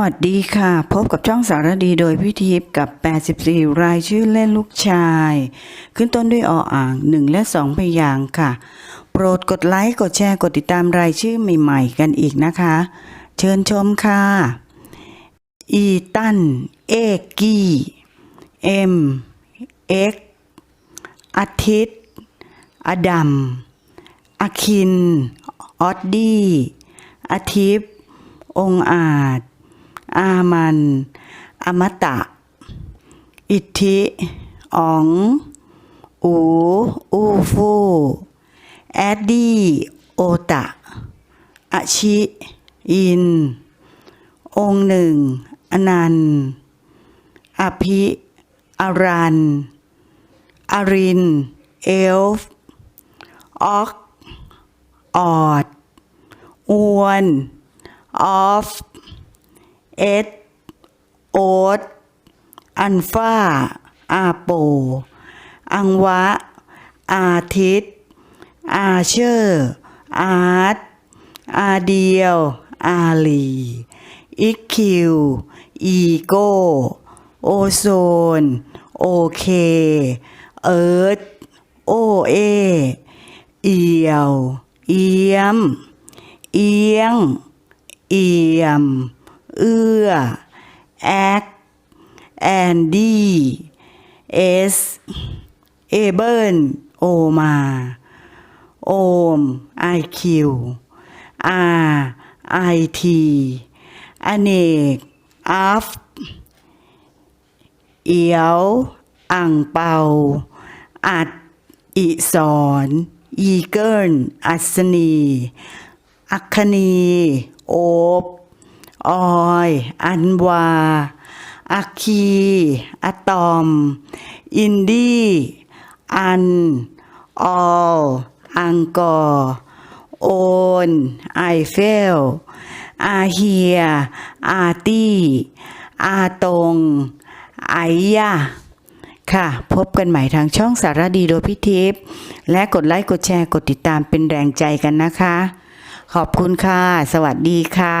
วัสดีค่ะ พบกับช่องสารดีโดยพี่ทิพย์กับ 84 รายชื่อเล่นลูกชาย ขึ้นต้นด้วยออ่าง 1 และ 2 พยางค์ค่ะ โปรดกดไลค์ กดแชร์ กดติดตามรายชื่อใหม่ๆ กันอีกนะคะ เชิญชมค่ะ อีตัน เอกกี้ เอ็ม เอ็ก อาทิตย์ อดัมอาคิน ออดดี้อาทิตย์องอาจ อามัน อมตะ อิทธิอ๋อง อู อูฟูแอดดี้โอตะอาชิอิน องหนึ่ง อนันต์ อภิอารันอาริน เอลฟ์ออก ออด อวน ออฟ เอสโอตอันฟ้า อาโป อังวะ อาทิตย์ อาเชอร์ อาร์ตอาเดียว อาลีอิกคิว อีโก้ โอโซน โอเค เอิร์ธโอเอ เอียว เอียม เอียง เอียม เอื้อแอคแอนดี้เอสเอเบิลโอมา โอมไอคิวอาไอทีอเนกอัฟเอียวอ่างเปา อัด อิสอนอีเกิลอัศนี อัคคีโอบ ออย อันวาอัคคี อะตอม อินดี้ อัน ออล อังกอร์โอน ไอเฟล อาเฮีย อาตี้ อาตง ไอยะค่ะ พบกันใหม่ทางช่องสารดีโดยพี่ทิพย์และกดไลค์ กดแชร์ กดติดตามเป็นแรงใจกันนะคะ ขอบคุณค่ะ สวัสดีค่ะ